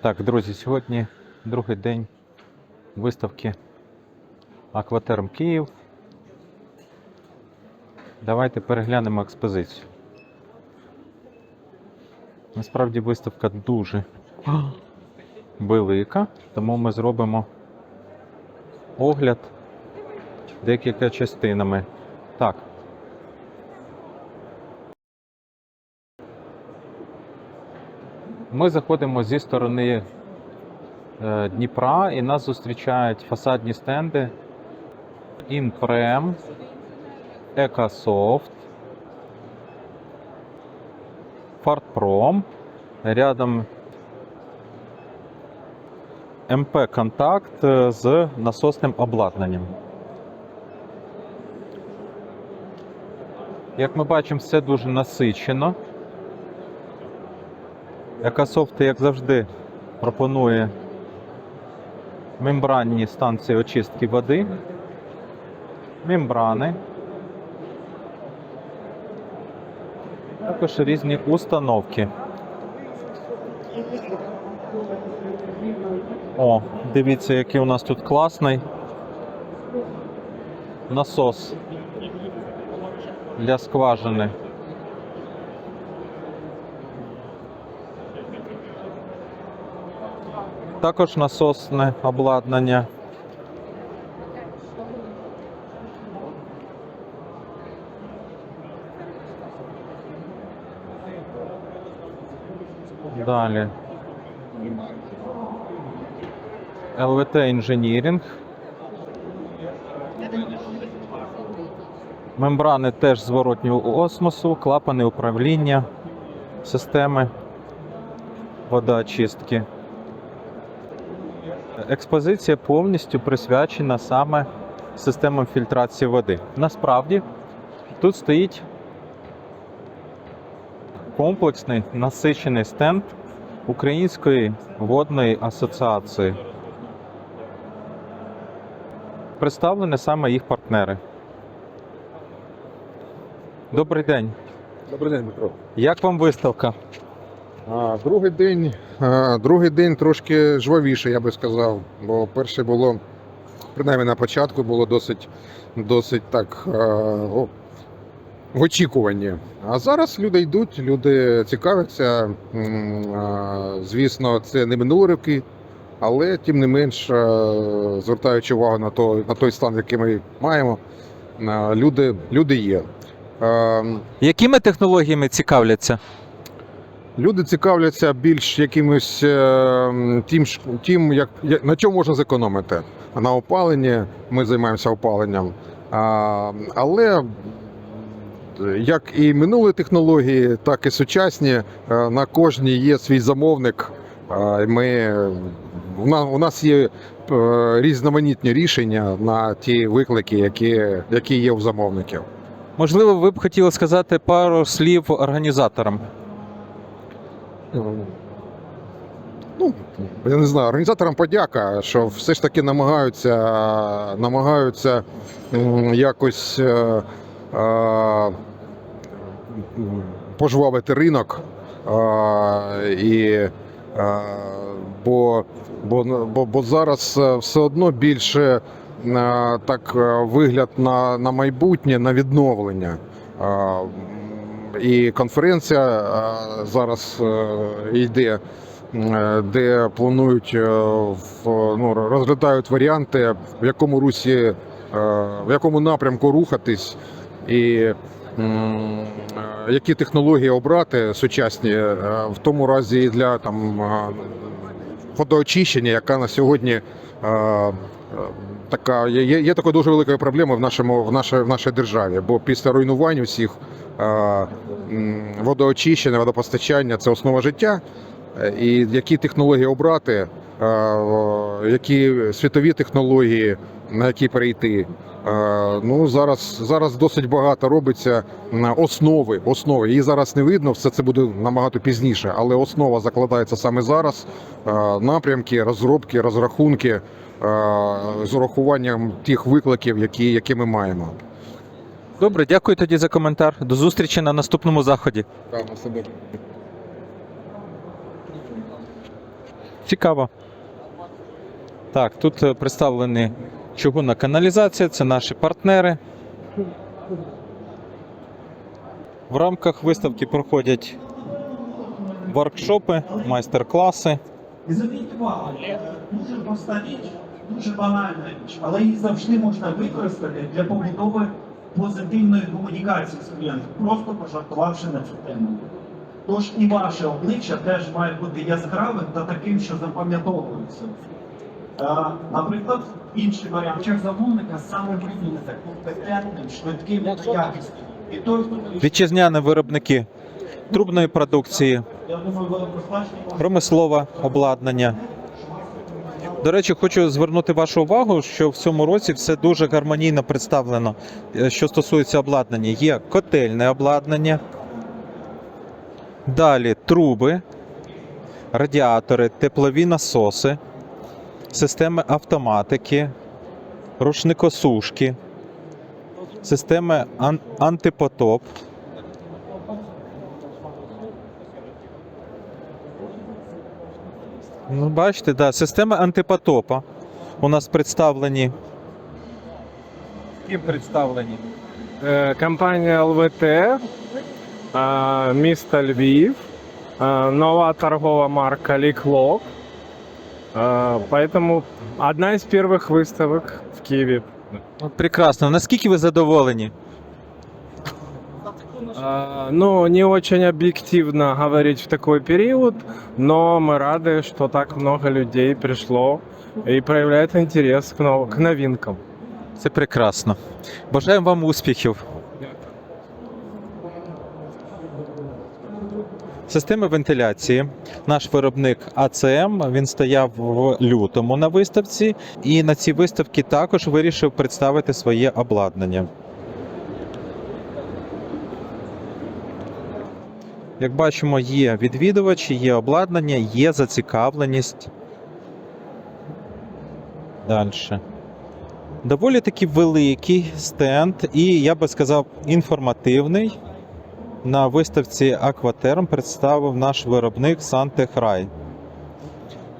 Так, друзі, сьогодні другий день виставки Акватерм Київ. Давайте переглянемо експозицію. Насправді виставка дуже велика, тому ми зробимо огляд декілька частинами. Так. Ми заходимо зі сторони е, Дніпра і нас зустрічають фасадні стенди Інпрем, Екасофт, Фартпром. Рядом МП Контакт з насосним обладнанням. Як ми бачимо, все дуже насичено. Екасофт, як завжди, пропонує мембранні станції очистки води, мембрани, також різні установки. О, дивіться, який у нас тут класний насос для скважини. Також насосне обладнання. Далі. ЛВТ інженірінг. Мембрани теж зворотнього осмосу, клапани управління, системи водоочистки. Експозиція повністю присвячена саме системам фільтрації води. Насправді тут стоїть комплексний насичений стенд Української водної асоціації. Представлені саме їх партнери. Добрий день. Добрий день, Дмитро. Як вам виставка? Другий день, другий день трошки жвавіше, я би сказав. Бо перше було, принаймні на початку, було досить, досить так о, в очікуванні. А зараз люди йдуть, люди цікавляться. Звісно, це не минулі роки, але тим не менш, звертаючи увагу на той, на той стан, який ми маємо, люди, люди є. Якими технологіями цікавляться? Люди цікавляться більш якимось е, тим, тим як, на чому можна зекономити. На опаленні ми займаємося опаленням. А, але е, як і минулі технології, так і сучасні, е, на кожній є свій замовник. Ми, у, нас, є різноманітні рішення на ті виклики, які, які є у замовників. Можливо, ви б хотіли сказати пару слів організаторам. Ну, я не знаю, організаторам подяка, що все ж таки намагаються, намагаються якось е, е, пожвавити ринок. Е, і, е, бо, бо, бо, зараз е, все одно більше е, так е, вигляд на, на майбутнє, на відновлення. Е, І конференція е, зараз е, йде е, де планують ну, розглядають варіанти, в якому русі, в якому напрямку рухатись, і які технології обрати сучасні, в тому разі і для там водоочищення, яка на сьогодні. Така є, є така дуже великою проблема в нашому в нашій, в нашій державі, бо після руйнувань усіх е, водоочищення, водопостачання це основа життя. І які технології обрати, е, які світові технології, на які перейти. Е, Ну зараз зараз досить багато робиться на основи. Основи її зараз не видно, все це буде набагато пізніше, але основа закладається саме зараз. Е, Напрямки, розробки, розрахунки е, з урахуванням тих викликів, які, які ми маємо. Добре, дякую тоді за коментар. До зустрічі на наступному заході. Цікаво. Так, тут представлені чугунна каналізація, це наші партнери. В рамках виставки проходять воркшопи, майстер-класи. І зверніть увагу, дуже проста річ, дуже банальна річ, але її завжди можна використати для побудови позитивної комунікації з клієнтом, просто пожартувавши на цю тему. Тож і ваше обличчя теж має бути яскравим та таким, що запам'ятовується. Наприклад, інший варіант чек замовника саме ви будете компетентним, швидким та якісним. І той, хто Вітчизняні виробники трубної продукції, промислове обладнання. До речі, хочу звернути вашу увагу, що в цьому році все дуже гармонійно представлено, е, що стосується обладнання. Є котельне обладнання, далі труби, радіатори, теплові насоси, системи автоматики, рушникосушки, системи ан- антипотоп. Ну, бачите, да, системи антипотопа у нас представлені. Ким представлені? Е, Компанія ЛВТ, е, місто Львів, е, нова торгова марка Ліклок. Е, Поэтому одна из первых выставок в Киеве. От прекрасно. Наскільки ви задоволені? Э, Ну, не очень объективно говорить в такой период, но мы рады, что так много людей пришло и проявляет интерес к, нов- к новинкам. Це прекрасно. Бажаємо вам успіхів. Системи вентиляції. Наш виробник АЦМ він стояв в лютому на виставці, і на цій виставці також вирішив представити своє обладнання. Як бачимо, є відвідувачі, є обладнання, є зацікавленість. Далі. Доволі таки великий стенд, і я би сказав, інформативний. На виставці Акватерм представив наш виробник Сантехрай.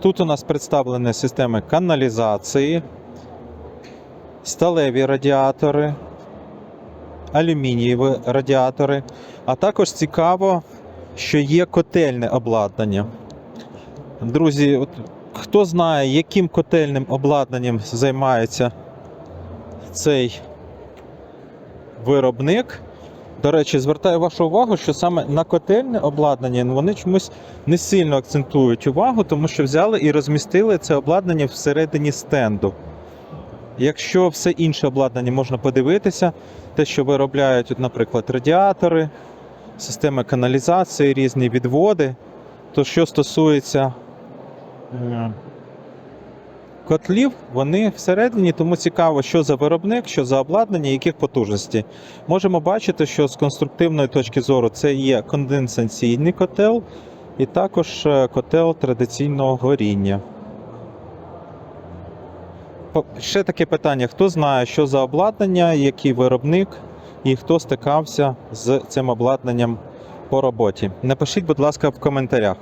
Тут у нас представлені системи каналізації, сталеві радіатори, алюмінієві радіатори, а також цікаво, що є котельне обладнання. Друзі, от хто знає, яким котельним обладнанням займається цей виробник. До речі, звертаю вашу увагу, що саме на котельне обладнання вони чомусь не сильно акцентують увагу, тому що взяли і розмістили це обладнання всередині стенду. Якщо все інше обладнання можна подивитися, те, що виробляють, от, наприклад, радіатори, системи каналізації, різні відводи, то що стосується е, котлів, вони всередині, тому цікаво, що за виробник, що за обладнання, яких потужності. Можемо бачити, що з конструктивної точки зору це є конденсаційний котел і також е, котел традиційного горіння. Ще таке питання: хто знає, що за обладнання, який виробник і хто стикався з цим обладнанням по роботі? Напишіть, будь ласка, в коментарях.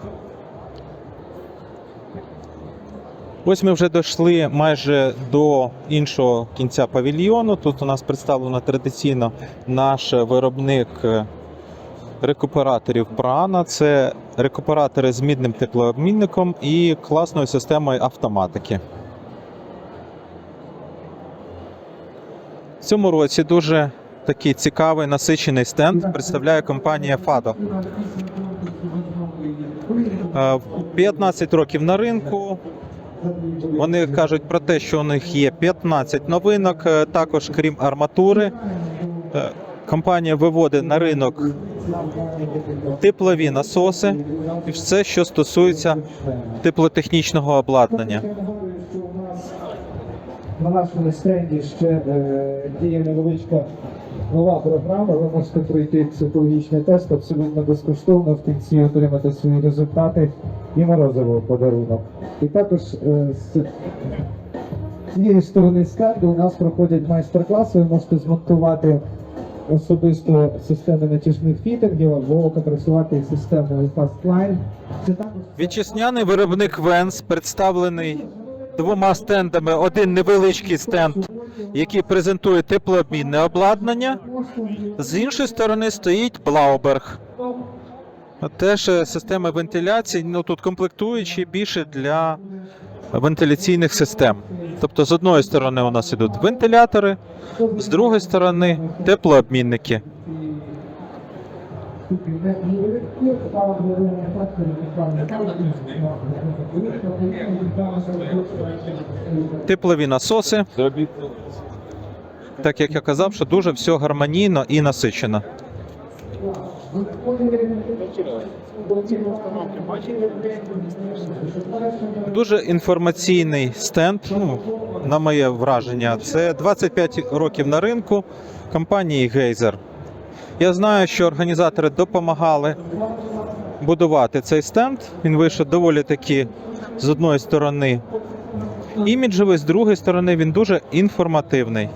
Ось ми вже дійшли майже до іншого кінця павільйону. Тут у нас представлено традиційно наш виробник е, рекуператорів прана. Це рекуператори з мідним теплообмінником і класною системою автоматики. В цьому році дуже такий цікавий насичений стенд представляє компанія Fado. Е, 15 років на ринку. Вони кажуть про те, що у них є 15 новинок. е, Також, крім арматури, Е, компанія виводить на ринок теплові насоси і все, що стосується теплотехнічного обладнання. На нашому стенді ще е, діє невеличка нова програма. Ви можете пройти психологічний тест абсолютно безкоштовно в кінці отримати свої результати і морозиво подарунок. І також е, з цієї сторони стенду у нас проходять майстер-класи. Ви можете змонтувати особисто системи натяжних фітингів або попрацювати системою Fastline. Вітчизняний виробник Венс представлений двома стендами. Один невеличкий стенд, який презентує теплообмінне обладнання. З іншої сторони стоїть Блауберг. Теж система системи вентиляції, ну тут комплектуючі більше для вентиляційних систем. Тобто, з одної сторони у нас ідуть вентилятори, з другої сторони теплообмінники. Теплові насоси. Так як я казав, що дуже все гармонійно і насичено. Дуже інформаційний стенд, ну, на моє враження. Це 25 років на ринку компанії Гейзер. Я знаю, що організатори допомагали будувати цей стенд. Він вийшов доволі таки з одної сторони іміджевий, з другої сторони він дуже інформативний.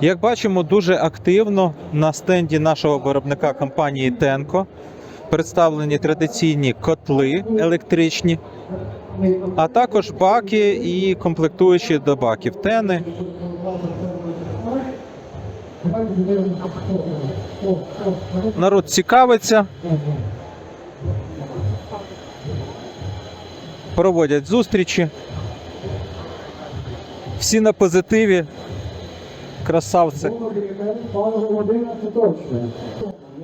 Як бачимо, дуже активно на стенді нашого виробника компанії Тенко представлені традиційні котли електричні, а також баки і комплектуючі до баків тени. Народ цікавиться, проводять зустрічі. Всі на позитиві. Красавці.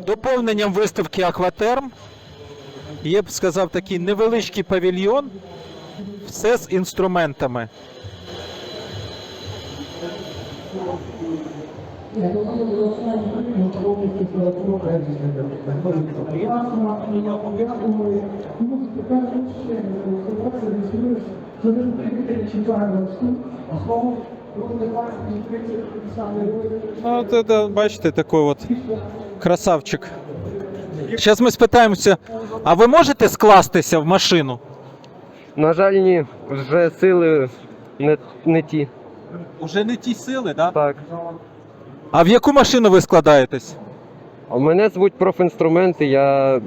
Доповненням виставки Акватерм є б сказав такий невеличкий павільйон, все з інструментами. Ну, от це, бачите, такий от красавчик. Зараз ми спитаємося, а ви можете скластися в машину? На жаль, ні, вже сили не, не ті. Уже не ті сили, да? Так. А в яку машину ви складаєтесь? А мене звуть профінструменти, я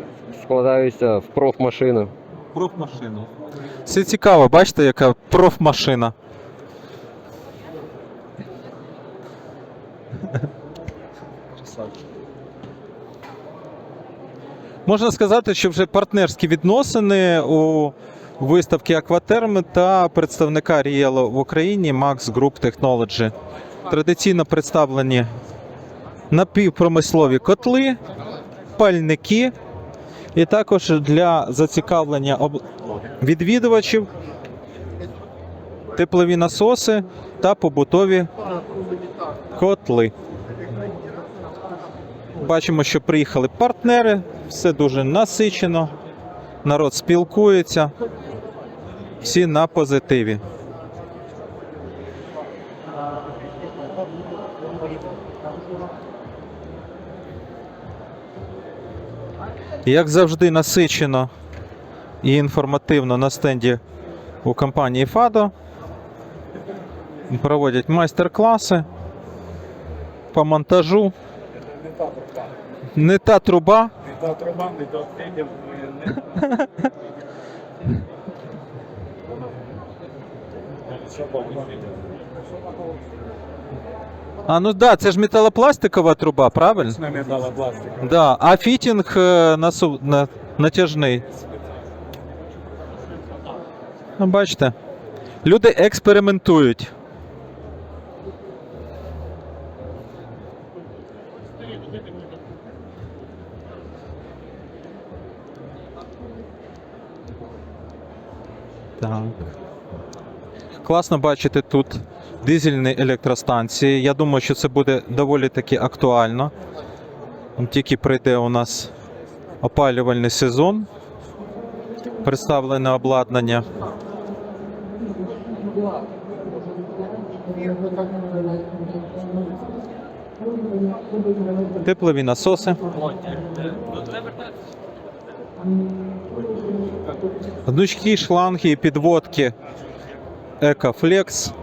складаюся в профмашину. Профмашину. Це цікаво, бачите, яка профмашина. Можна сказати, що вже партнерські відносини у виставки Акватерми та представника Рієло в Україні Max Group Technology. Традиційно представлені напівпромислові котли, пальники, і також для зацікавлення відвідувачів теплові насоси та побутові котли. Бачимо, що приїхали партнери, все дуже насичено, народ спілкується, всі на позитиві. Як завжди, насичено і інформативно на стенді у компанії FADO. Проводять майстер-класи по монтажу. Не та труба. А, ну да, це ж металопластикова труба, правильно? Це металопластикова. Да. А фітінг е, насу... на... натяжний. Ну, бачите. Люди експериментують. Так. Класно бачити тут дизельні електростанції. Я думаю, що це буде доволі таки актуально. Тільки прийде у нас опалювальний сезон. Представлене обладнання. Теплові насоси. Гнучкі шланги і підводки Екофлекс.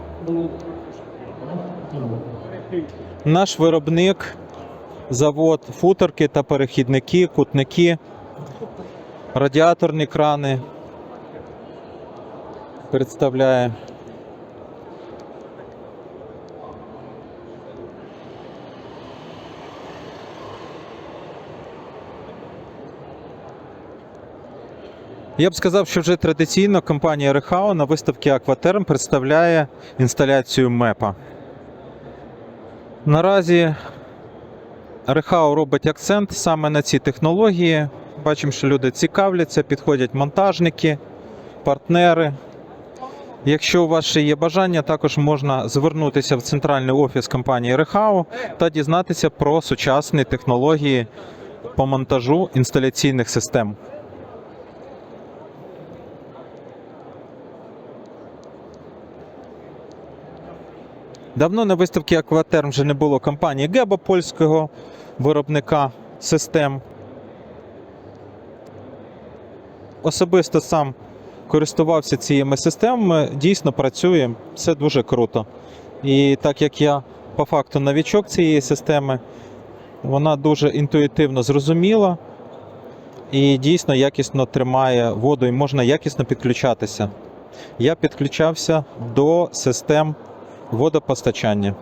Наш виробник, завод, футерки та перехідники, кутники, радіаторні крани представляє. Я б сказав, що вже традиційно компанія Рехау на виставці Акватерм представляє інсталяцію МЕПа. Наразі Рехау робить акцент саме на ці технології. Бачимо, що люди цікавляться, підходять монтажники, партнери. Якщо у вас ще є бажання, також можна звернутися в центральний офіс компанії Рехау та дізнатися про сучасні технології по монтажу інсталяційних систем. Давно на виставці Акватерм вже не було компанії Геба, польського виробника систем. Особисто сам користувався цими системами, дійсно працює, все дуже круто. І так як я по факту новічок цієї системи, вона дуже інтуїтивно зрозуміла і дійсно якісно тримає воду і можна якісно підключатися. Я підключався до систем водопостачання.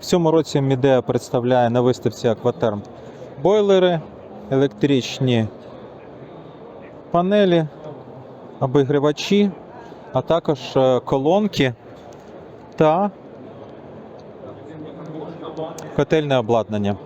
В цьому році Мідеа представляє на виставці Акватерм бойлери, електричні панелі, обігрівачі, а також е, колонки та котельне обладнання.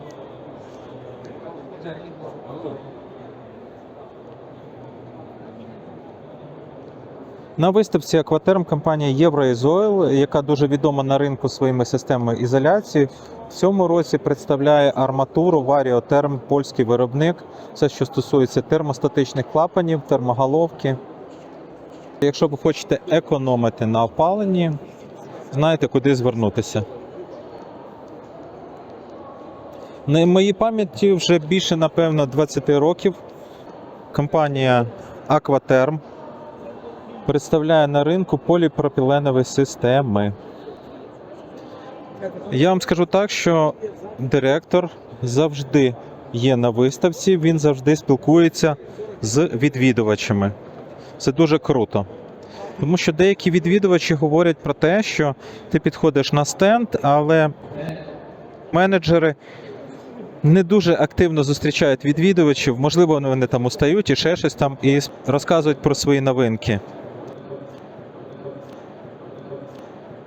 На виставці Акватерм компанія Євроізойл, яка дуже відома на ринку своїми системами ізоляції, в цьому році представляє арматуру Варіотерм, польський виробник. Все, що стосується термостатичних клапанів, термоголовки. Якщо ви хочете економити на опаленні, знаєте, куди звернутися. На моїй пам'яті вже більше, напевно, 20 років компанія Aquaterm представляє на ринку поліпропіленові системи. Я вам скажу так, що директор завжди є на виставці, він завжди спілкується з відвідувачами. Це дуже круто. Тому що деякі відвідувачі говорять про те, що ти підходиш на стенд, але менеджери не дуже активно зустрічають відвідувачів. Можливо, вони там устають і ще щось там і розказують про свої новинки.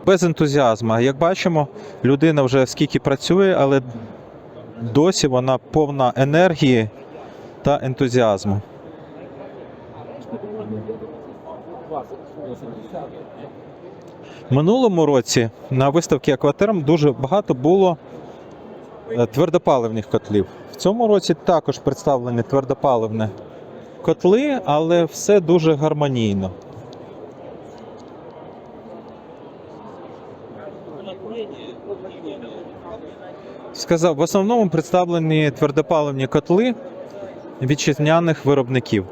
Без ентузіазму. Як бачимо, людина вже скільки працює, але досі вона повна енергії та ентузіазму. Минулому році на виставці Акватерм дуже багато було е, твердопаливних котлів. В цьому році також представлені твердопаливні котли, але все дуже гармонійно. Сказав, в основному представлені твердопаливні котли вітчизняних виробників.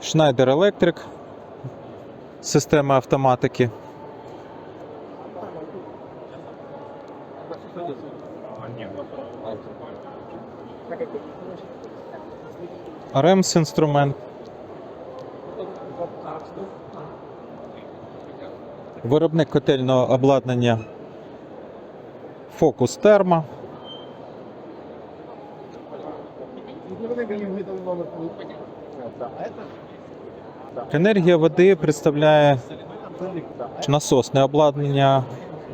Schneider Electric, система автоматики. Ремс інструмент. Виробник котельного обладнання Focus Therma. Енергія води представляє насосне обладнання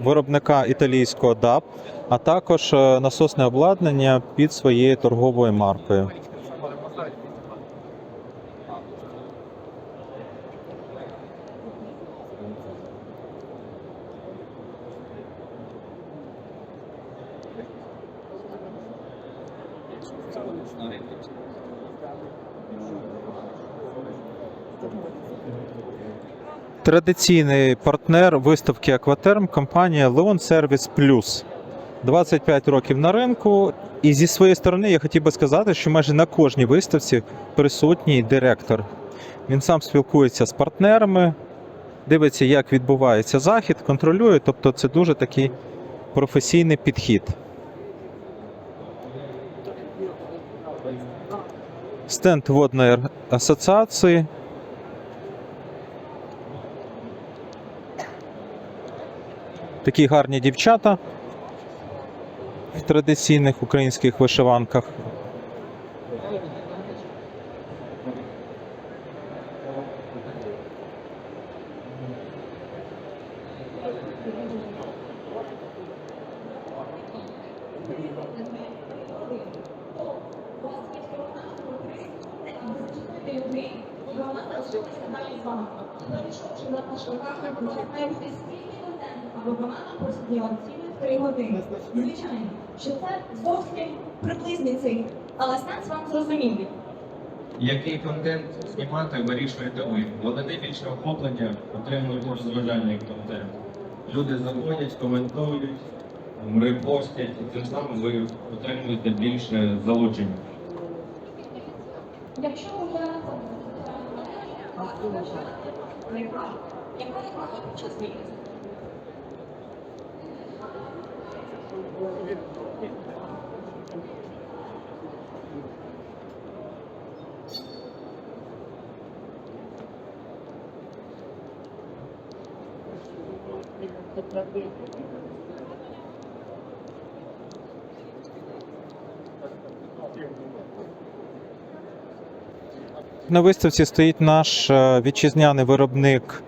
виробника італійського DAP, а також е, насосне обладнання під своєю торговою маркою. Традиційний партнер виставки Акватерм компанія Leon Service Plus. 25 років на ринку. І зі своєї сторони я хотів би сказати, що майже на кожній виставці присутній директор. Він сам спілкується з партнерами, дивиться, як відбувається захід, контролює. Тобто це дуже такий професійний підхід. Стенд водної асоціації. Такі гарні дівчата в традиційних українських вишиванках. Або вона просиділа цілих три години. Звичайно, що це зовсім приблизний цифр, але сенс вам зрозумілий. Який контент знімати, вирішуєте ви. Але найбільше охоплення отримують розважальний контент. Люди заходять, коментують, репостять, і тим самим ви отримуєте більше залучення. Якщо ви зараз реклама, яка реклама час війни? На виставці стоїть наш е, вітчизняний виробник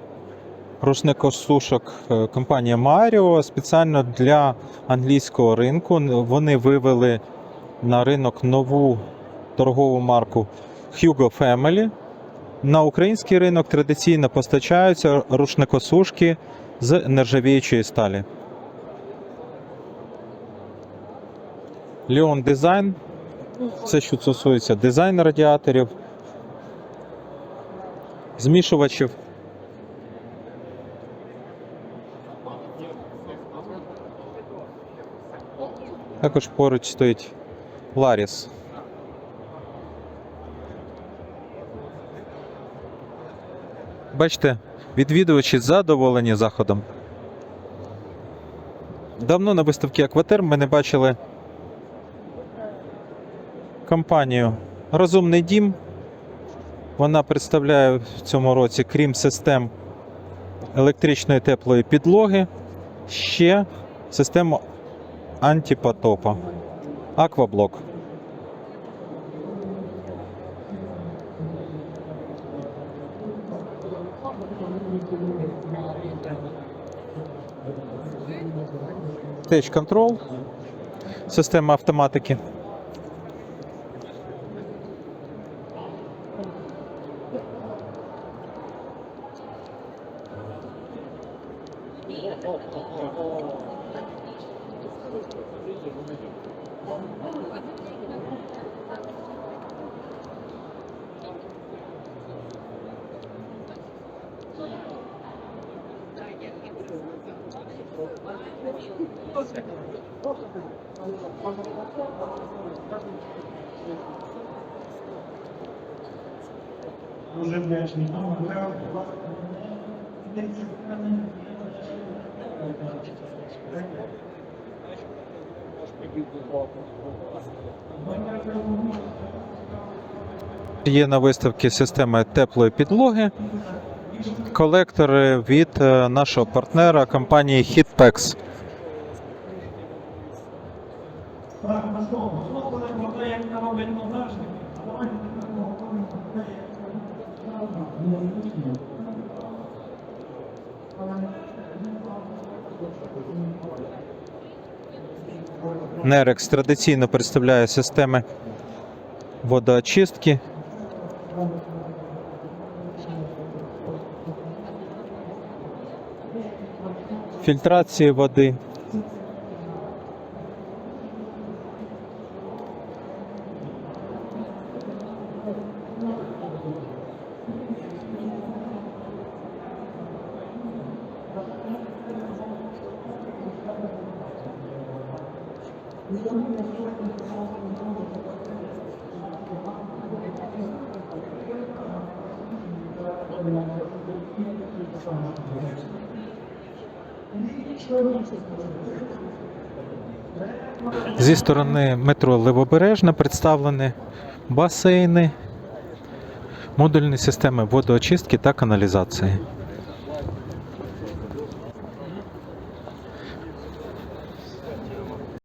рушникосушок е, компанія Mario. Спеціально для англійського ринку вони вивели на ринок нову торгову марку Hugo Family. На український ринок традиційно постачаються рушникосушки з нержавіючої сталі. Leon Design. Все, що стосується дизайну радіаторів, змішувачів. Також поруч стоїть Ларіс. Бачите, відвідувачі задоволені заходом. Давно на виставці Акватерм ми не бачили компанію Розумний дім. Вона представляє в цьому році, крім систем електричної теплої підлоги, ще систему антипотопа. Акваблок. Stage Control. Система автоматики. Є на виставці система теплої підлоги, колектори від е, нашого партнера компанії Hitpex. Так, наступно. Знову не хватає, як на робить монтажник. А давайте тепер поговоримо про те, Nerex традиційно представляє системи водоочистки. Фільтрації води. Зі сторони метро Левобережна представлені басейни, модульні системи водоочистки та каналізації.